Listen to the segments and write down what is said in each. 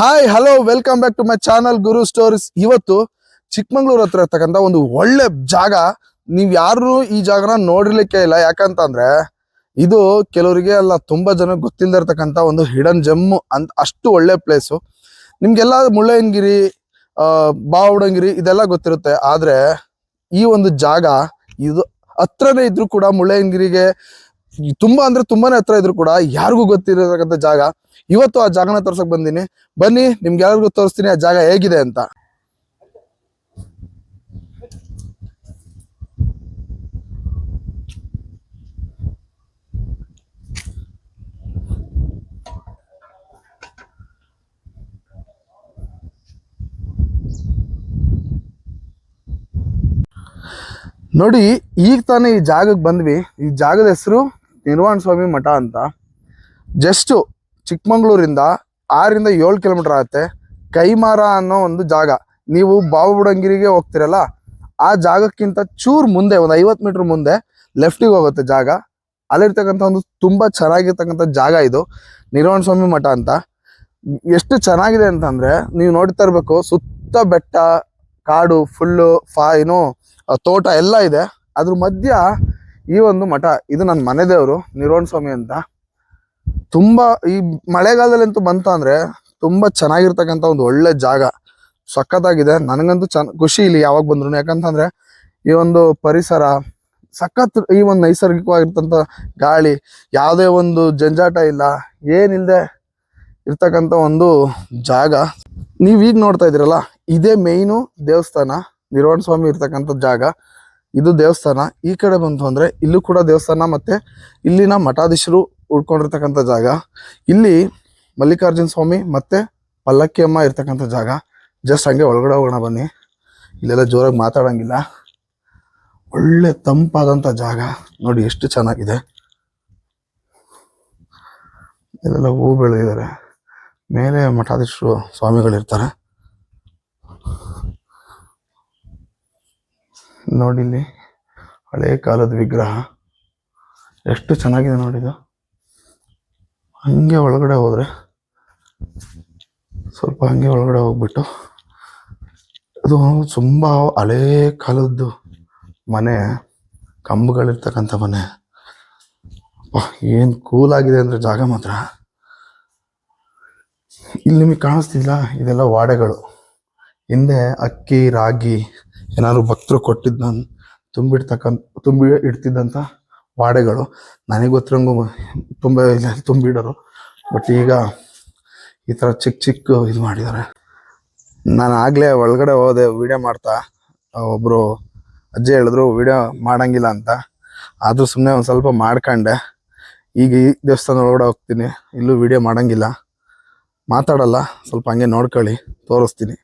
Hi hello welcome back to my channel Guru stories ಇವತ್ತು ಚಿಕ್ಕಮಂಗ್ಳೂರ್ ಹತ್ರ ಇರ್ತಕ್ಕಂಥ ಒಂದು ಒಳ್ಳೆ ಜಾಗ, ನೀವು ಯಾರು ಈ ಜಾಗನ ನೋಡಿರ್ಲಿಕ್ಕೆ ಇಲ್ಲ. ಯಾಕಂತಂದ್ರೆ ಇದು ಕೆಲವರಿಗೆ ಅಲ್ಲ, ತುಂಬಾ ಜನ ಗೊತ್ತಿಲ್ಲದೆ ಇರ್ತಕ್ಕಂಥ ಒಂದು ಹಿಡನ್ ಜಮ್ಮು ಅಂತ ಅಷ್ಟು ಒಳ್ಳೆ ಪ್ಲೇಸು ನಿಮ್ಗೆಲ್ಲ ಮುಳ್ಳಯ್ಯನಗಿರಿ ಬಾವುಡಂಗಿರಿ ಇದೆಲ್ಲ ಗೊತ್ತಿರುತ್ತೆ. ಆದ್ರೆ ಈ ಒಂದು ಜಾಗ ಇದು ಹತ್ರನೇ ಇದ್ರು ಕೂಡ ಮುಳ್ಳಯ್ಯನಗಿರಿಗೆ ತುಂಬಾ ಅಂದ್ರೆ ತುಂಬಾನೇ ಹತ್ರ ಇದ್ರು ಕೂಡ ಯಾರಿಗೂ ಗೊತ್ತಿರತಕ್ಕಂಥ ಜಾಗ. ಇವತ್ತು ಆ ಜಾಗನ ತೋರ್ಸಕ್ ಬಂದಿನಿ. ಬನ್ನಿ, ನಿಮ್ಗೆ ಯಾರಿಗೂ ತೋರಿಸ್ತೀನಿ ಆ ಜಾಗ ಹೇಗಿದೆ ಅಂತ. ನೋಡಿ, ಈಗ ತಾನೇ ಈ ಜಾಗಕ್ಕೆ ಬಂದ್ವಿ. ಈ ಜಾಗದ ಹೆಸರು ನಿರ್ವಾಣ ಸ್ವಾಮಿ ಮಠ ಅಂತ. ಜಸ್ಟು ಚಿಕ್ಕಮಂಗ್ಳೂರಿಂದ ಆರಿಂದ ಏಳು ಕಿಲೋಮೀಟರ್ ಆಗುತ್ತೆ. ಕೈಮಾರ ಅನ್ನೋ ಒಂದು ಜಾಗ. ನೀವು ಬಾಬುಡಂಗಿರಿಗೆ ಹೋಗ್ತಿರಲ್ಲ, ಆ ಜಾಗಕ್ಕಿಂತ ಚೂರು ಮುಂದೆ, ಒಂದು ಐವತ್ತು ಮೀಟರ್ ಮುಂದೆ ಲೆಫ್ಟಿಗೆ ಹೋಗುತ್ತೆ ಜಾಗ. ಅಲ್ಲಿರ್ತಕ್ಕಂಥ ಒಂದು ತುಂಬ ಚೆನ್ನಾಗಿರ್ತಕ್ಕಂಥ ಜಾಗ ಇದು. ನಿರ್ವಾಣ ಸ್ವಾಮಿ ಮಠ ಅಂತ. ಎಷ್ಟು ಚೆನ್ನಾಗಿದೆ ಅಂತಂದ್ರೆ, ನೀವು ನೋಡ್ತಾ ಇರಬೇಕು, ಸುತ್ತ ಬೆಟ್ಟ, ಕಾಡು ಫುಲ್ಲು ಫಾ ತೋಟ ಎಲ್ಲ ಇದೆ. ಅದ್ರ ಮಧ್ಯ ಈ ಒಂದು ಮಠ, ಇದು ನನ್ನ ಮನೆ ದೇವರು, ನಿರೋಣ ಸ್ವಾಮಿ ಅಂತ. ತುಂಬಾ ಈ ಮಳೆಗಾಲದಲ್ಲಂತೂ ಬಂತ ಅಂದ್ರೆ ತುಂಬಾ ಚೆನ್ನಾಗಿರ್ತಕ್ಕಂಥ ಒಂದು ಒಳ್ಳೆ ಜಾಗ. ಸಖತ್ತಾಗಿದೆ. ನನಗಂತೂ ಚೆನ್ನ ಖುಷಿ ಇಲ್ಲಿ ಯಾವಾಗ ಬಂದ್ರು ಯಾಕಂತಂದ್ರೆ ಈ ಒಂದು ಪರಿಸರ, ಸಖತ್ ಈ ಒಂದು ನೈಸರ್ಗಿಕವಾಗಿರ್ತಂತ ಗಾಳಿ, ಯಾವುದೇ ಒಂದು ಜಂಜಾಟ ಇಲ್ಲ ಏನಿಲ್ಲದೆ ಇರ್ತಕ್ಕಂತ ಒಂದು ಜಾಗ. ನೀವೀಗ ನೋಡ್ತಾ ಇದ್ದೀರಲ್ಲ, ಇದೇ ಮೇಯ್ನು ದೇವಸ್ಥಾನ ನಿರ್ವಾಣ ಸ್ವಾಮಿ ಇರ್ತಕ್ಕಂಥ ಜಾಗ. ಇದು ದೇವಸ್ಥಾನ. ಈ ಕಡೆ ಬಂತು ಅಂದ್ರೆ ಇಲ್ಲೂ ಕೂಡ ದೇವಸ್ಥಾನ ಮತ್ತೆ ಇಲ್ಲಿನ ಮಠಾಧೀಶರು ಉಳ್ಕೊಂಡಿರ್ತಕ್ಕಂಥ ಜಾಗ. ಇಲ್ಲಿ ಮಲ್ಲಿಕಾರ್ಜುನ ಸ್ವಾಮಿ ಮತ್ತೆ ಪಲ್ಲಕ್ಕಿ ಅಮ್ಮ ಇರ್ತಕ್ಕಂಥ ಜಾಗ. ಜಸ್ಟ್ ಹಂಗೆ ಒಳಗಡೆ ಹೋಗೋಣ ಬನ್ನಿ. ಇಲ್ಲೆಲ್ಲ ಜೋರಾಗಿ ಮಾತಾಡಂಗಿಲ್ಲ. ಒಳ್ಳೆ ತಂಪಾದಂಥ ಜಾಗ. ನೋಡಿ ಎಷ್ಟು ಚೆನ್ನಾಗಿದೆ. ಇಲ್ಲೆಲ್ಲ ಹೂ ಬೆಳೆದಿದ್ದಾರೆ ಮೇಲೆ ಮಠಾಧೀಶರು ಸ್ವಾಮಿಗಳಿರ್ತಾರೆ. ನೋಡಿ ಇಲ್ಲಿ ಹಳೆ ಕಾಲದ ವಿಗ್ರಹ. ಎಷ್ಟು ಚೆನ್ನಾಗಿದೆ ನೋಡಿದು. ಹಂಗೆ ಒಳಗಡೆ ಹೋದರೆ, ಸ್ವಲ್ಪ ಹಂಗೆ ಒಳಗಡೆ ಹೋಗ್ಬಿಟ್ಟು ಅದು ತುಂಬ ಹಳೇ ಕಾಲದ್ದು ಮನೆ, ಕಂಬಗಳಿರ್ತಕ್ಕಂಥ ಮನೆ. ಏನು ಕೂಲಾಗಿದೆ ಅಂದ್ರೆ ಜಾಗ ಮಾತ್ರ. ಇಲ್ಲಿ ನಿಮಗೆ ಕಾಣಿಸ್ತಿಲ್ಲ ಇದೆಲ್ಲ ವಾಡೆಗಳು. ಹಿಂದೆ ಅಕ್ಕಿ, ರಾಗಿ ಏನಾದ್ರು ಭಕ್ತರು ಕೊಟ್ಟಿದ್ನ ತುಂಬಿಡ್ತಕ್ಕಂಥ, ತುಂಬಿ ಇಡ್ತಿದ್ದಂಥ ವಾಡೆಗಳು ನನಗೆ ಗೊತ್ತಿರಂಗು ತುಂಬ ತುಂಬಿಡೋರು ಬಟ್ ಈಗ ಈ ಥರ ಚಿಕ್ಕ ಚಿಕ್ಕ ಇದು ಮಾಡಿದ್ದಾರೆ. ನಾನು ಆಗಲೇ ಒಳಗಡೆ ಹೋದೆ ವಿಡಿಯೋ ಮಾಡ್ತಾ. ಒಬ್ಬರು ಅಜ್ಜಿ ಹೇಳಿದ್ರು ವಿಡಿಯೋ ಮಾಡಂಗಿಲ್ಲ ಅಂತ. ಆದ್ರೂ ಸುಮ್ಮನೆ ಒಂದು ಸ್ವಲ್ಪ ಮಾಡ್ಕೊಂಡೆ. ಈಗ ಈ ದೇವಸ್ಥಾನ ಒಳಗಡೆ ಹೋಗ್ತೀನಿ, ಇಲ್ಲೂ ವಿಡಿಯೋ ಮಾಡಂಗಿಲ್ಲ. ಮಾತಾಡಲ್ಲ, ಸ್ವಲ್ಪ ಹಂಗೆ ನೋಡ್ಕೊಳ್ಳಿ, ತೋರಿಸ್ತೀನಿ.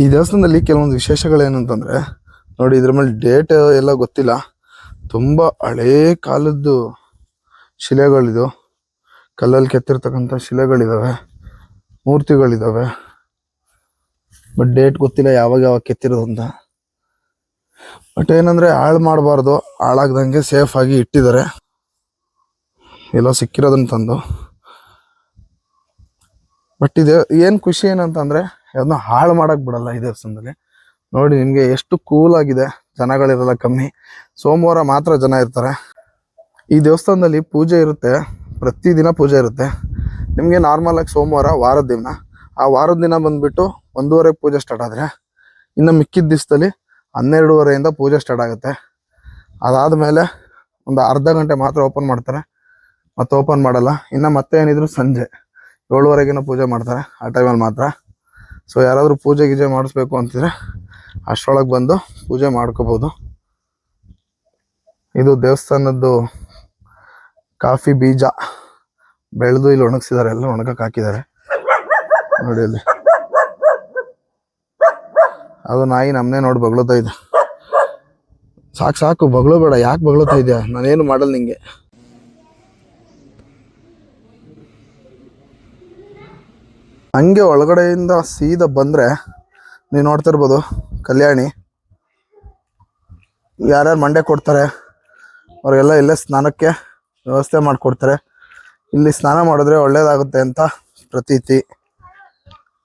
ಈ ದೇವಸ್ಥಾನದಲ್ಲಿ ಕೆಲವೊಂದು ವಿಶೇಷಗಳೇನಂತಂದ್ರೆ ನೋಡಿ ಇದ್ರ ಮೇಲೆ ಡೇಟ್ ಎಲ್ಲ ಗೊತ್ತಿಲ್ಲ. ತುಂಬಾ ಹಳೇ ಕಾಲದ್ದು ಶಿಲೆಗಳಿದು, ಕಲ್ಲಲ್ಲಿ ಕೆತ್ತಿರ್ತಕ್ಕಂಥ ಶಿಲೆಗಳಿದಾವೆ, ಮೂರ್ತಿಗಳಿದಾವೆ. ಬಟ್ ಡೇಟ್ ಗೊತ್ತಿಲ್ಲ ಯಾವಾಗ ಯಾವಾಗ ಕೆತ್ತಿರೋದು ಅಂತ. ಬಟ್ ಏನಂದ್ರೆ ಹಾಳು ಮಾಡಬಾರ್ದು, ಹಾಳಾಗ್ದಂಗೆ ಸೇಫ್ ಆಗಿ ಇಟ್ಟಿದ್ದಾರೆ. ಎಲ್ಲ ಸಿಕ್ಕಿರೋದನ್ನ ತಂದು. ಬಟ್ ಇದು ಏನು ಖುಷಿ ಏನಂತಂದರೆ ಅದನ್ನ ಹಾಳು ಮಾಡಕ್ ಬಿಡಲ್ಲ ಈ ದೇವಸ್ಥಾನದಲ್ಲಿ. ನೋಡಿ, ನಿಮಗೆ ಎಷ್ಟು ಕೂಲ್ ಆಗಿದೆ. ಜನಗಳಿರಲ್ಲ ಕಮ್ಮಿ. ಸೋಮವಾರ ಮಾತ್ರ ಜನ ಇರ್ತಾರೆ. ಈ ದೇವಸ್ಥಾನದಲ್ಲಿ ಪೂಜೆ ಇರುತ್ತೆ. ಪ್ರತಿದಿನ ಪೂಜೆ ಇರುತ್ತೆ. ನಿಮಗೆ ನಾರ್ಮಲಾಗಿ ಸೋಮವಾರ ವಾರದ ದಿನ. ಆ ವಾರದ ದಿನ ಬಂದ್ಬಿಟ್ಟು ಒಂದೂವರೆಗೆ ಪೂಜೆ ಸ್ಟಾರ್ಟ್ ಆದ್ರೆ, ಇನ್ನು ಮಿಕ್ಕಿದ ದಿವಸದಲ್ಲಿ ಹನ್ನೆರಡೂವರೆಯಿಂದ ಪೂಜೆ ಸ್ಟಾರ್ಟ್ ಆಗುತ್ತೆ. ಅದಾದ್ಮೇಲೆ ಒಂದು ಅರ್ಧ ಗಂಟೆ ಮಾತ್ರ ಓಪನ್ ಮಾಡ್ತಾರೆ. ಮತ್ತೆ ಓಪನ್ ಮಾಡಲ್ಲ. ಇನ್ನು ಮತ್ತೆ ಏನಿದ್ರು ಸಂಜೆ. ಏಳುವರೆಗಿನ ಪೂಜೆ ಮಾಡ್ತಾರೆ, ಆ ಟೈಮಲ್ಲಿ ಮಾತ್ರ. ಸೊ ಯಾರಾದರೂ ಪೂಜೆ ಗೀಜೆ ಮಾಡಿಸ್ಬೇಕು ಅಂತಿದ್ರೆ ಅಷ್ಟರೊಳಗೆ ಬಂದು ಪೂಜೆ ಮಾಡ್ಕೋಬೋದು. ಇದು ದೇವಸ್ಥಾನದ್ದು ಕಾಫಿ ಬೀಜ. ಬೆಳೆದು ಇಲ್ಲಿ ಒಣಗಿಸಿದ್ದಾರೆ, ಎಲ್ಲ ಒಣಗಕ್ಕೆ ಹಾಕಿದ್ದಾರೆ. ನೋಡಿ ಅಲ್ಲಿ ಅದು ನಾಯಿ ನಮ್ಮನೆ ನೋಡಿ ಬಗ್ಲೋತಾ ಇದೆ. ಸಾಕು ಸಾಕು, ಬಗ್ಲೋ ಬೇಡ. ಯಾಕೆ ಬಗ್ಲೋತಾ ಇದೆಯಾ? ನಾನೇನು ಮಾಡಲ್ಲ ನಿಂಗೆ. ಹಂಗೆ ಒಳಗಡೆಯಿಂದ ಸೀದಾ ಬಂದರೆ ನೀವು ನೋಡ್ತಿರ್ಬೋದು ಕಲ್ಯಾಣಿ. ಯಾರ್ಯಾರು ಮಂಡೆ ಕೊಡ್ತಾರೆ, ಅವರಿಗೆಲ್ಲ ಇಲ್ಲೇ ಸ್ನಾನಕ್ಕೆ ವ್ಯವಸ್ಥೆ ಮಾಡಿಕೊಡ್ತಾರೆ. ಇಲ್ಲಿ ಸ್ನಾನ ಮಾಡಿದ್ರೆ ಒಳ್ಳೇದಾಗುತ್ತೆ ಅಂತ ಪ್ರತೀತಿ.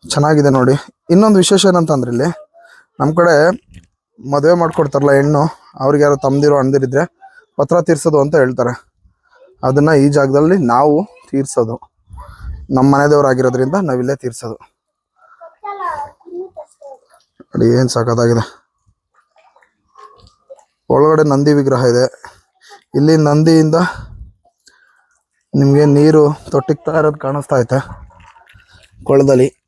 ಚೆನ್ನಾಗಿದೆ ನೋಡಿ. ಇನ್ನೊಂದು ವಿಶೇಷ ಏನಂತಂದ್ರೆ ಇಲ್ಲಿ ನಮ್ಮ ಕಡೆ ಮದುವೆ ಮಾಡ್ಕೊಡ್ತಾರಲ್ಲ ಹೆಣ್ಣು, ಅವ್ರಿಗೆ ಯಾರು ತಮ್ದಿರೋ ಅಣ್ದಿರಿದ್ರೆ ಪತ್ರ ತೀರ್ಸೋದು ಅಂತ ಹೇಳ್ತಾರೆ. ಅದನ್ನ ಈ ಜಾಗದಲ್ಲಿ ನಾವು ತೀರ್ಸೋದು. ನಮ್ಮ ಮನೆ ದೇವರಾಗಿರೋದ್ರಿಂದ ನಾವಿಲ್ಲೇ ತೀರ್ಸೋದು. ನೋಡಿ, ಏನು ಸಾಕೋದಾಗಿದೆ. ಒಳಗಡೆ ನಂದಿ ವಿಗ್ರಹ ಇದೆ. ಇಲ್ಲಿ ನಂದಿಯಿಂದ ನಿಮಗೆ ನೀರು ತೊಟ್ಟಿಗ್ತಾ ಇರೋದು ಕಾಣಿಸ್ತಾ ಐತೆ. ಕೊಳದಲ್ಲಿ.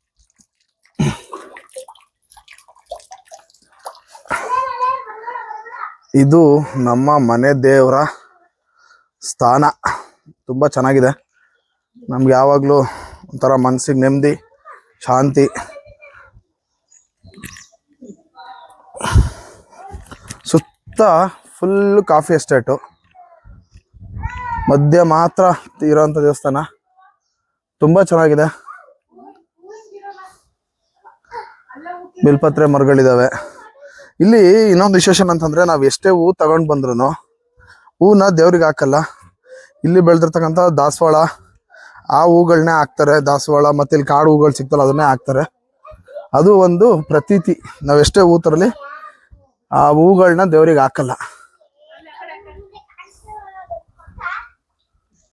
ಇದು ನಮ್ಮ ಮನೆ ದೇವರ ಸ್ಥಾನ. ತುಂಬ ಚೆನ್ನಾಗಿದೆ. ನಮ್ಗೆ ಯಾವಾಗಲೂ ಒಂಥರ ಮನಸ್ಸಿಗೆ ನೆಮ್ಮದಿ, ಶಾಂತಿ. ಸುತ್ತ ಫುಲ್ ಕಾಫಿ ಎಸ್ಟೇಟು. ಮಧ್ಯ ಮಾತ್ರ ಇರೋಂಥ ದೇವಸ್ಥಾನ. ತುಂಬ ಚೆನ್ನಾಗಿದೆ. ಬಿಲ್ಪತ್ರೆ ಮರಗಳಿದ್ದಾವೆ ಇಲ್ಲಿ ಇನ್ನೊಂದು ವಿಶೇಷ ಅಂತಂದ್ರೆ ನಾವು ಎಷ್ಟೇ ಹೂ ತಗೊಂಡು ಬಂದ್ರು ಹೂನ ದೇವ್ರಿಗೆ ಹಾಕಲ್ಲ. ಇಲ್ಲಿ ಬೆಳೆದಿರ್ತಕ್ಕಂಥ ದಾಸವಾಳ ಆ ಹೂಗಳನ್ನೇ ಹಾಕ್ತಾರೆ, ದಾಸವಾಳ ಮತ್ತೆ ಇಲ್ಲಿ ಕಾಡು ಹೂಗಳು ಸಿಗ್ತಲ್ಲ ಅದನ್ನೇ ಹಾಕ್ತಾರೆ. ಅದು ಒಂದು ಪ್ರತೀತಿ. ನಾವು ಎಷ್ಟೇ ಹೂ ತರಲಿ ಆ ಹೂಗಳನ್ನ ದೇವ್ರಿಗೆ ಹಾಕಲ್ಲ.